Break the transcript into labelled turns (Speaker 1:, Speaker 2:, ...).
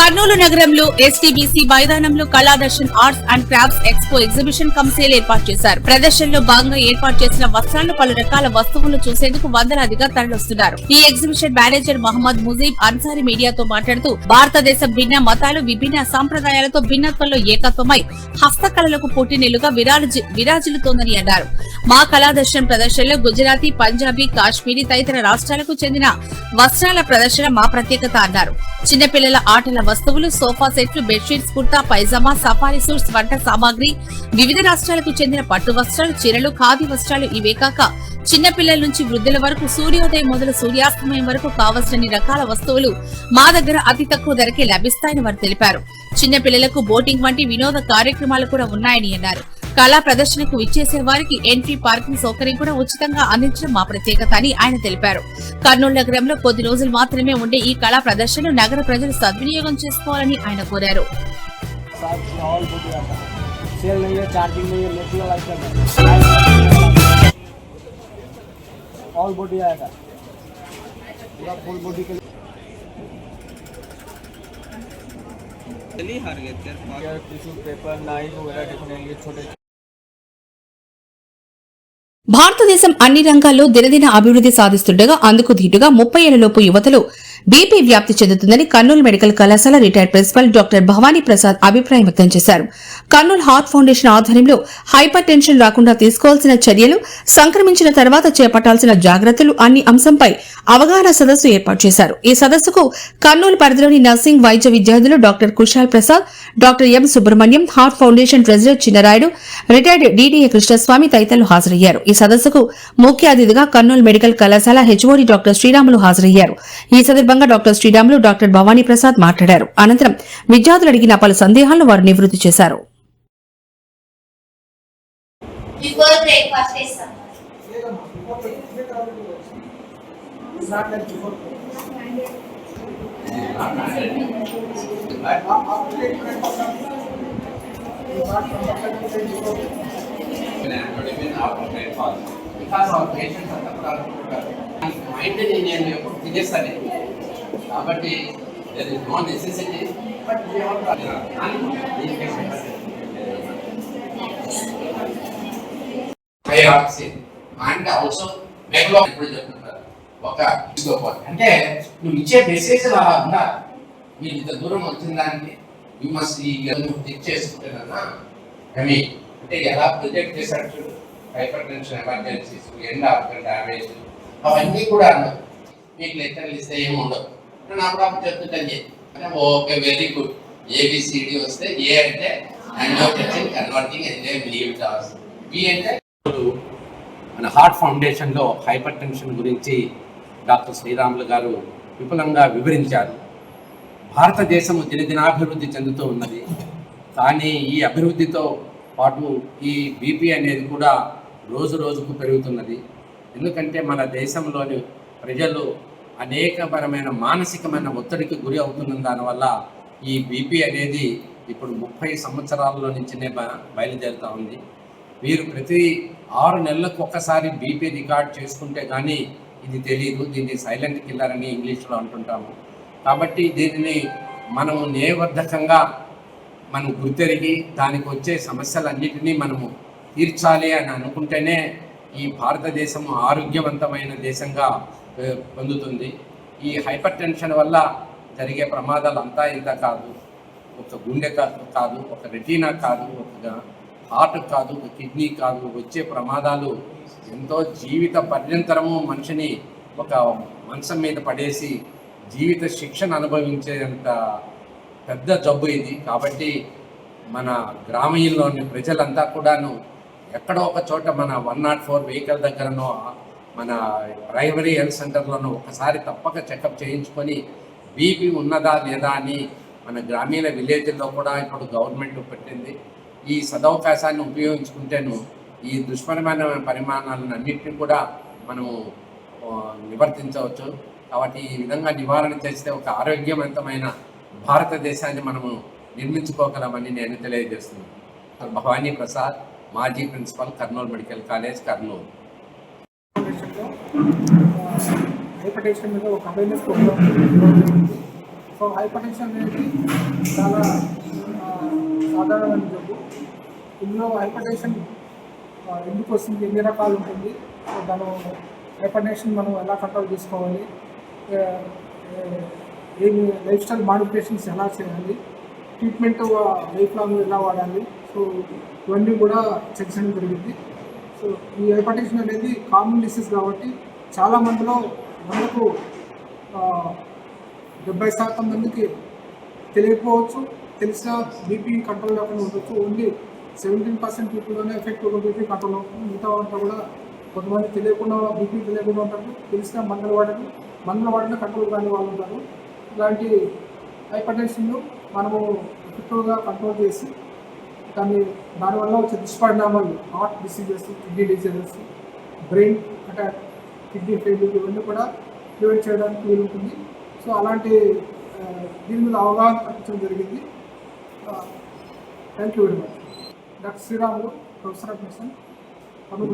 Speaker 1: కర్నూలు నగరంలో ఎస్టీబీసీ మైదానంలో Kaladarshan arts and crafts expo exhibition cum ఏర్పాటు చేశారు. ప్రదర్శనలో భాగంగా ఏర్పాటు చేసిన వస్త్రాలు పలు రకాల వస్తువులు చూసేందుకు వందలాదిగా తరలిస్తున్నారు. ఈ ఎగ్జిబిషన్ మేనేజర్ మహమ్మద్ ముజీబ్ అన్సారీ మీడియాతో మాట్లాడుతూ భారతదేశం భిన్న మతాలు విభిన్న సంప్రదాయాలతో భిన్నత్వంలో ఏకత్వమై హస్తకళలకు పుట్టినెల్లుగా విరాజి విరాజిల్లుతోందని అన్నారు. మా కళాదర్శన్ ప్రదర్శనలో గుజరాతీ పంజాబీ కాశ్మీరీ తదితర రాష్ట్రాలకు చెందిన వస్త్రాల ప్రదర్శన మా ప్రత్యేకత అన్నారు. చిన్నపిల్లల ఆటల వస్తువులు సోఫా సెట్లు bedsheets kurta pyjama safari suits వంట సామాగ్రి వివిధ రాష్ట్రాలకు చెందిన పట్టు వస్త్రాలు చీరలు ఖాదీ వస్త్రాలు ఇవే కాక చిన్నపిల్లల నుంచి వృద్ధుల వరకు సూర్యోదయం మొదలు సూర్యాస్తమయం వరకు కావలసిన రకాల వస్తువులు మా దగ్గర అతి తక్కువ ధరకే లభిస్తాయని వారు తెలిపారు. చిన్నపిల్లలకు బోటింగ్ వంటి వినోద కార్యక్రమాలు కూడా ఉన్నాయని అన్నారు. కళా ప్రదర్శనకు విచ్చేసే వారికి ఎంట్రీ పార్కింగ్ సౌకర్యం కూడా ఉచితంగా అందించడం మా ప్రత్యేకత అని ఆయన తెలిపారు కర్నూలు నగరంలో కొద్ది రోజులు మాత్రమే ఉండే ఈ కళా ప్రదర్శనను నగర ప్రజలు సద్వినియోగం చేసుకోవాలని ఆయన కోరారు
Speaker 2: साथ माहौल बहुत जाता है सेल नहीं है चार्जिंग नहीं है नेचुरल आइटम है ऑल बॉडी आएगा पूरा फुल बॉडी के
Speaker 3: चलिए हार गए थे
Speaker 2: लिए टिश्यू पेपर नाइफ वगैरह रखने के लिए छोटे
Speaker 1: భారతదేశం అన్ని రంగాల్లో దినదిన అభివృద్ధి సాధిస్తుండగా అందుకు ధీటుగా ముప్పై ఏళ్ళలోపు యువతలో బీపీ వ్యాప్తి చెందుతుందని కర్నూలు మెడికల్ కళాశాల retired principal doctor Bhavani Prasad అభిప్రాయం వ్యక్తం చేశారు. కర్నూలు హార్ట్ ఫౌండేషన్ ఆధ్వర్యంలో హైపర్ టెన్షన్ రాకుండా తీసుకోవాల్సిన చర్యలు సంక్రమించిన తర్వాత చేపట్టాల్సిన జాగ్రత్తలు అన్ని అంశంపై అవగాహన సదస్సు ఏర్పాటు చేశారు. ఈ సదస్సుకు కర్నూలు పరిధిలోని నర్సింగ్ వైద్య విద్యార్థులు doctor Kushal Prasad doctor M Subrahmanyam heart foundation president Chinnarayudu retired DDA Krishnaswamy తదితరులు హాజరయ్యారు. ఈ సదస్సుకు ముఖ్య అతిథిగా కర్నూలు మెడికల్ కళాశాల హెచ్ఓడి డాక్టర్ శ్రీరాములు హాజరయ్యారు. ఈ సందర్భంగా డాక్టర్ శ్రీరాములు డాక్టర్ భవానీ ప్రసాద్ మాట్లాడారు. అనంతరం విద్యార్థులు అడిగిన పలు సందేహాలను వారు నివృత్తి చేశారు.
Speaker 3: బికాస్ అవర్ పేషెంట్స్ అంతా కూడా అనుకుంటారు మైండ్ నేను ఎప్పుడు తినేస్తాను కాబట్టి there is no necessity but and also మెగలో ఇప్పుడు చెప్తుంటారు. ఒక అంటే నువ్వు ఇచ్చే మెసేజ్ అలా ఉందా? మీరు ఇంత దూరం వచ్చిన దానికి యూ మస్ట్ ఈ చెక్ చేసుకుంటున్నా ఐ అంటే ఎలా ప్రొజెక్ట్ చేశాడు చూడు. Hypertension emergencies end after damage అవన్నీ కూడా అన్నారు మీకు లెక్కలు ఇస్తే ఏమి ఉండవు. నేను అప్పుడప్పుడు చెప్తుంటాను ఓకే వెరీ గుడ్. ఏబిసిడి వస్తే ఏ అంటే అండోటెన్షన్ కన్వర్టింగ్ ఎంజైమ్ బిలీవ్ టాస్. బి అంటే
Speaker 4: మన హార్ట్ ఫౌండేషన్లో హైపర్ టెన్షన్ గురించి డాక్టర్ శ్రీరాములు గారు విపులంగా వివరించారు. భారతదేశము దినదినాభివృద్ధి చెందుతూ ఉన్నది. కానీ ఈ అభివృద్ధితో పాటు ఈ బీపీ అనేది కూడా రోజు రోజుకు పెరుగుతున్నది. ఎందుకంటే మన దేశంలోని ప్రజలు అనేకపరమైన మానసికమైన ఒత్తిడికి గురి అవుతున్న దానివల్ల ఈ బీపీ అనేది ఇప్పుడు ముప్పై సంవత్సరాల్లో నుంచినే బయలుదేరుతూ ఉంది. వీరు ప్రతి ఆరు నెలలకు ఒక్కసారి బీపీ రికార్డ్ చేసుకుంటే కానీ ఇది తెలియదు దీన్ని సైలెంట్ కిల్లర్ అని ఇంగ్లీష్లో అంటుంటాము. కాబట్టి దీనిని మనము నేయబద్ధకంగా మనం గుర్తెరిగి దానికి వచ్చే సమస్యలన్నిటినీ మనము తీర్చాలి అని అనుకుంటేనే ఈ భారతదేశం ఆరోగ్యవంతమైన దేశంగా పొందుతుంది. ఈ హైపర్ టెన్షన్ వల్ల జరిగే ప్రమాదాలు అంతా ఇంత కాదు. ఒక గుండె కాదు ఒక రెటీనా కాదు ఒక హార్ట్ కాదు ఒక కిడ్నీ కాదు వచ్చే ప్రమాదాలు ఎంతో జీవిత పర్యంతరము మనిషిని ఒక మంచం మీద పడేసి జీవిత శిక్షను అనుభవించేంత పెద్ద జబ్బు ఇది. కాబట్టి మన గ్రామీణలోని ప్రజలంతా కూడాను ఎక్కడో ఒక చోట మన వన్ నాట్ ఫోర్ వెహికల్ దగ్గరనో మన ప్రైమరీ హెల్త్ సెంటర్లను ఒకసారి తప్పక చెకప్ చేయించుకొని బీపీ ఉన్నదా లేదా అని మన గ్రామీణ విలేజ్లో కూడా ఇప్పుడు గవర్నమెంట్ పెట్టింది. ఈ సదవకాశాన్ని ఉపయోగించుకుంటేను ఈ దుష్పరమైన పరిమాణాలను అన్నింటినీ కూడా మనము నివర్తించవచ్చు. కాబట్టి ఈ విధంగా నివారణ చేస్తే ఒక ఆరోగ్యవంతమైన భారతదేశాన్ని మనము నిర్మించుకోగలమని నేను తెలియజేస్తున్నాను. భవానీ ప్రసాద్ మాజీ principal Kurnool medical
Speaker 5: college Kurnool. Hypertension మీద ఒక awareness programme so hypertension అనేది చాలా సాధారణమైన జబ్బు ఇందులో హైపర్ టెన్షన్ ఎందుకు వస్తుంది? ఎన్ని రకాలు ఉంటుంది? దాని హైపర్ టెన్షన్ మనం ఎలా కంట్రోల్ చేసుకోవాలి? ఏమి లైఫ్ స్టైల్ మాడిఫికేషన్స్ ఎలా చేయాలి? ట్రీట్మెంట్ లైఫ్ లాంగ్ ఎలా వాడాలి? సో ఇవన్నీ కూడా చెక్ చేయడం జరిగింది. సో ఈ హైపర్ టెన్షన్ అనేది కామన్ డిసీజ్ కాబట్టి చాలా మందిలో మనకు డెబ్బై శాతం మందికి తెలియకపోవచ్చు తెలిసిన బీపీ కంట్రోల్ లేకుండా ఉండొచ్చు. ఓన్లీ సెవెంటీన్ పర్సెంట్ పీపుల్లోనే ఒక బీపీ కంట్రోల్ అవుతుంది. మిగతా అంతా కూడా కొంతమంది తెలియకుండా బీపీ తెలియకుండా ఉంటారు. తెలిసిన మందులు వాడని మందులు వాడిన కంట్రోల్ కాని వాళ్ళు ఉంటారు. ఇలాంటి హైపర్ టెన్షన్ను మనము ఎఫెక్టివ్గా కంట్రోల్ చేసి దాన్ని దానివల్ల వచ్చే దుష్పరిణామాలు heart diseases kidney diseases brain attack kidney failure ఇవన్నీ కూడా ప్రివెంట్ చేయడానికి వీలుంటుంది. సో అలాంటి దీని మీద అవగాహన కల్పించడం జరిగింది. Thank you very much. Doctor Sriramulu professor of medicine పనులు